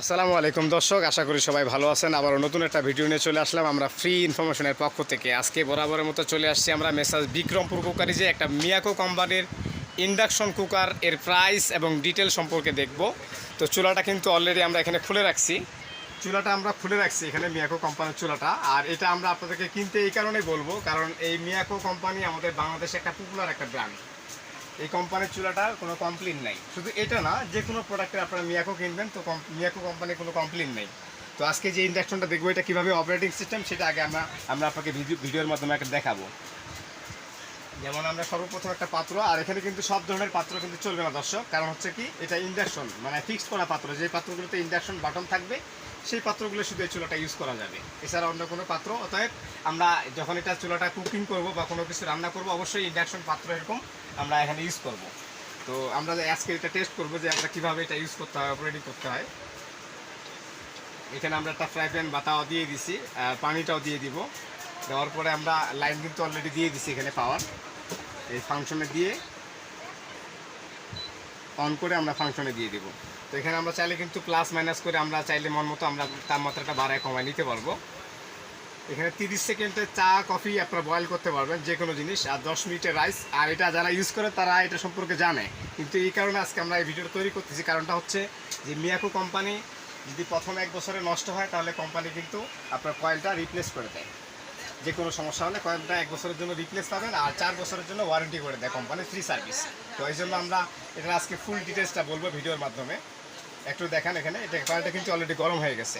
আসসালামু আলাইকুম দর্শক, আশা করি সবাই ভালো আছেন। আবার নতুন একটা ভিডিও নিয়ে চলে আসলাম। আমরা ফ্রি ইনফরমেশনের পক্ষ থেকে। আজকে বরাবরের মতো চলে আসছি আমরা মেসাজ বিক্রমপুর কুকারি যে একটা মিয়াকো কোম্পানির ইন্ডাকশন কুকার এর প্রাইস এবং ডিটেল সম্পর্কে দেখব। তো চুলাটা কিন্তু অলরেডি আমরা এখানে খুলে রাখছি। চুলাটা আমরা খুলে রাখছি এখানে মিয়াকো কোম্পানির চুলাটা। আর এটা আমরা আপনাদেরকে কিনতে এই কারণেই বলব, কারণ এই মিয়াকো কোম্পানি আমাদের বাংলাদেশে একটা পপুলার একটা ব্র্যান্ড এই কোম্পানির চুলাটা কোনো কমপ্লেন নাই। শুধু এটা না, যে কোনো প্রোডাক্টের আপনারা মিয়াকো কিনবেন, তো মিয়াকো কোম্পানির কোনো কমপ্লেন নেই। তো আজকে যে ইন্ডাকশনটা দেখব, এটা কীভাবে অপারেটিং সিস্টেম সেটা আগে আমরা আমরা আপনাকে ভিডিও ভিডিওর মাধ্যমে একটা দেখাবো। যেমন আমরা সর্বপ্রথম একটা পাত্র, আর এখানে কিন্তু সব ধরনের পাত্র কিন্তু চলবে না দর্শক। কারণ হচ্ছে কি, এটা ইন্ডাকশন মানে ফিক্সড করা পাত্র। যে পাত্রগুলোতে ইন্ডাকশন বাটন থাকবে, সেই পাত্রগুলো শুধু এই চুলাটা ইউজ করা যাবে। এছাড়া অন্য কোনো পাত্র, অতএব আমরা যখন এটা চুলাটা কুকিং করব বা কোনো কিছু রান্না করব, অবশ্যই ইন্ডাকশন পাত্র এরকম আমরা এখানে ইউজ করব। তো আমরা আজকে এটা টেস্ট করব যে আমরা কীভাবে এটা ইউজ করতে হয় অপারেটিং করতে হয়। এখানে আমরা একটা ফ্রাই প্যান বা তাওয়া দিয়ে দিছি পানিটাও দিয়ে দিব। দেওয়ার পরে আমরা লাইন কিন্তু অলরেডি দিয়ে দিছি এখানে পাওয়ার এই ফাংশনে দিয়ে অন করে আমরা ফাংশনে দিয়ে দিব। তো এখানে আমরা চাইলে কিন্তু প্লাস মাইনাস করে আমরা চাইলে মন মতো আমরা তাপমাত্রাটা বাড়ায় কমায় নিতে পারব। এখানে তিরিশ সেকেন্ডে চা, কফি আপনারা বয়েল করতে পারবেন যে কোনো জিনিস, আর দশ মিনিটের রাইস আর এটা যারা ইউজ করে তারা এটা সম্পর্কে জানে। কিন্তু এই কারণে আজকে আমরা এই ভিডিওটা তৈরি করতেছি। কারণটা হচ্ছে যে মিয়াকো কোম্পানি যদি প্রথম এক বছরে নষ্ট হয়, তাহলে কোম্পানি কিন্তু আপনার কয়েলটা রিপ্লেস করে দেয়। যে কোনো সমস্যা হলে কয়েকটা এক বছরের জন্য রিপ্লেস পাবেন আর চার বছরের জন্য ওয়ারেন্টি করে দেয় কোম্পানি ফ্রি সার্ভিস তো এই জন্য আমরা এটা আজকে ফুল ডিটেলসটা বলব ভিডিওর মাধ্যমে। একটু দেখান এখানে, এটা কয়েলটা কিন্তু অলরেডি গরম হয়ে গেছে।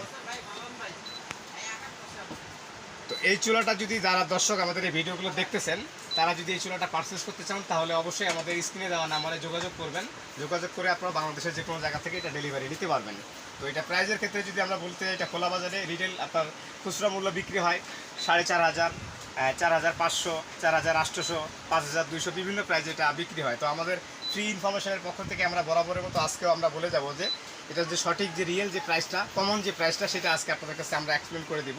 তো এই চুলাটা যদি যারা দর্শক আমাদের এই ভিডিওগুলো দেখতেছেন তারা যদি এই চুলাটা পারচেস করতে চান, তাহলে অবশ্যই আমাদের স্ক্রিনে দেওয়া নাম্বারে যোগাযোগ করবেন। যোগাযোগ করে আপনারা বাংলাদেশের যে কোনো জায়গা থেকে এটা ডেলিভারি নিতে পারবেন। তো এটা প্রাইজের ক্ষেত্রে যদি আমরা বলতে চাই এটা খোলা বাজারে রিটেল আপনার খুচরা মূল্য বিক্রি হয় সাড়ে চার হাজার চার হাজার পাঁচশো, চার হাজার আটশোশো, পাঁচ হাজার দুইশো বিভিন্ন প্রাইজে এটা বিক্রি হয়। তো আমাদের ফ্রি ইনফরমেশনের পক্ষ থেকে আমরা বরাবরের মতো আজকেও আমরা বলে যাব যে, এটা যে সঠিক যে রিয়েল যে প্রাইসটা কমন যে প্রাইসটা সেটা আজকে আপনাদের কাছে আমরা এক্সপ্লেন করে দিব।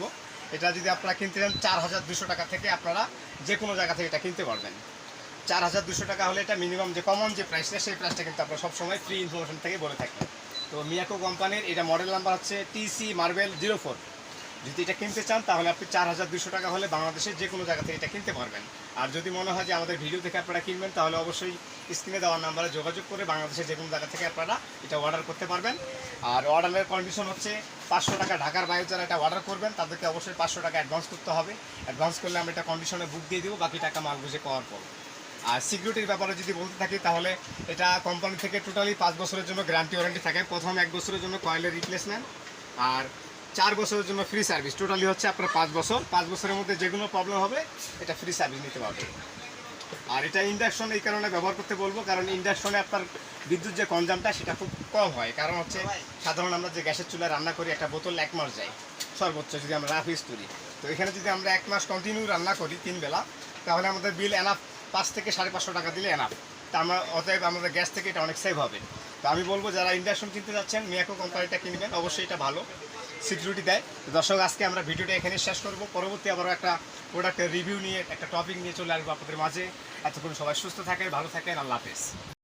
এটা যদি আপনারা কিনতে চান, চার হাজার দুশো টাকা থেকে আপনারা যে কোনো জায়গা থেকে এটা কিনতে পারবেন। চার হাজার দুশো টাকা হলে এটা মিনিমাম যে কমন যে প্রাইসটা সেই প্রাইসটা কিন্তু আপনারা সবসময় ফ্রি ইনফরমেশন থেকে বলে থাকি তো মিয়াকো কোম্পানির এটা মডেল নাম্বার হচ্ছে টিসি মার্বেল জিরো ফোর যদি এটা কিনতে চান, তাহলে আপনি চার হাজার দুশো টাকা হলে বাংলাদেশের যে কোনো জায়গা থেকে এটা কিনতে পারবেন। আর যদি মনে হয় যে আমাদের ভিডিও দেখে আপনারা কিনবেন, তাহলে অবশ্যই স্ক্রিনে দেওয়ার নাম্বারে যোগাযোগ করে বাংলাদেশের যে কোনো জায়গা থেকে আপনারা এটা অর্ডার করতে পারবেন। আর অর্ডারের কন্ডিশন হচ্ছে পাঁচশো টাকা ঢাকার বাইরে যারা এটা অর্ডার করবেন, তাদেরকে অবশ্যই পাঁচশো টাকা অ্যাডভান্স করতে হবে। অ্যাডভান্স করলে আমরা এটা কন্ডিশনে বুক দিয়ে দেবো, বাকি টাকা মাল বুঝে পাওয়ার পর। আর সিকিউরিটির ব্যাপারে যদি বলতে থাকি, তাহলে এটা কোম্পানি থেকে টোটালি পাঁচ বছরের জন্য গ্যারান্টি ওয়ারেন্টি থাকে। প্রথম এক বছরের জন্য কয়েলের রিপ্লেসমেন্ট আর চার বছরের জন্য ফ্রি সার্ভিস টোটালি হচ্ছে আপনার পাঁচ বছর। পাঁচ বছরের মধ্যে যে কোনো প্রবলেম হবে, এটা ফ্রি সার্ভিস নিতে পারবে আর এটা ইন্ডাকশন এই কারণে ব্যবহার করতে বলব, কারণ ইন্ডাকশনে আপনার বিদ্যুৎ যে কনজামটা সেটা খুব কম হয়। কারণ হচ্ছে, সাধারণ আমরা যে গ্যাসের চুলায় রান্না করি, একটা বোতল এক মাস যায়। সর্বোচ্চ যদি আমরা রাফ ইউজ করি তো এখানে যদি আমরা এক মাস কন্টিনিউ রান্না করি তিন বেলা, তাহলে আমাদের বিল এনাফ পাঁচ থেকে সাড়ে পাঁচশো টাকা দিলে এনাফ তা আমরা, অতএব আমাদের গ্যাস থেকে এটা অনেক সেভ হবে। তো আমি বলব, যারা ইন্ডাকশন কিনতে যাচ্ছেন, মিয়াকো কোম্পানিটা কিনবেন। অবশ্যই এটা ভালো। সিকিউরিটি দেয়। দর্শক, আজকে আমরা ভিডিওটা এখানে শেষ করব। পরবর্তী আবারও একটা প্রোডাক্টের রিভিউ নিয়ে, একটা টপিক নিয়ে চলে আসব আপনাদের মাঝে। এতক্ষণ সবাই সুস্থ থাকেন, ভালো থাকেন, আল্লাহ হাফেজ।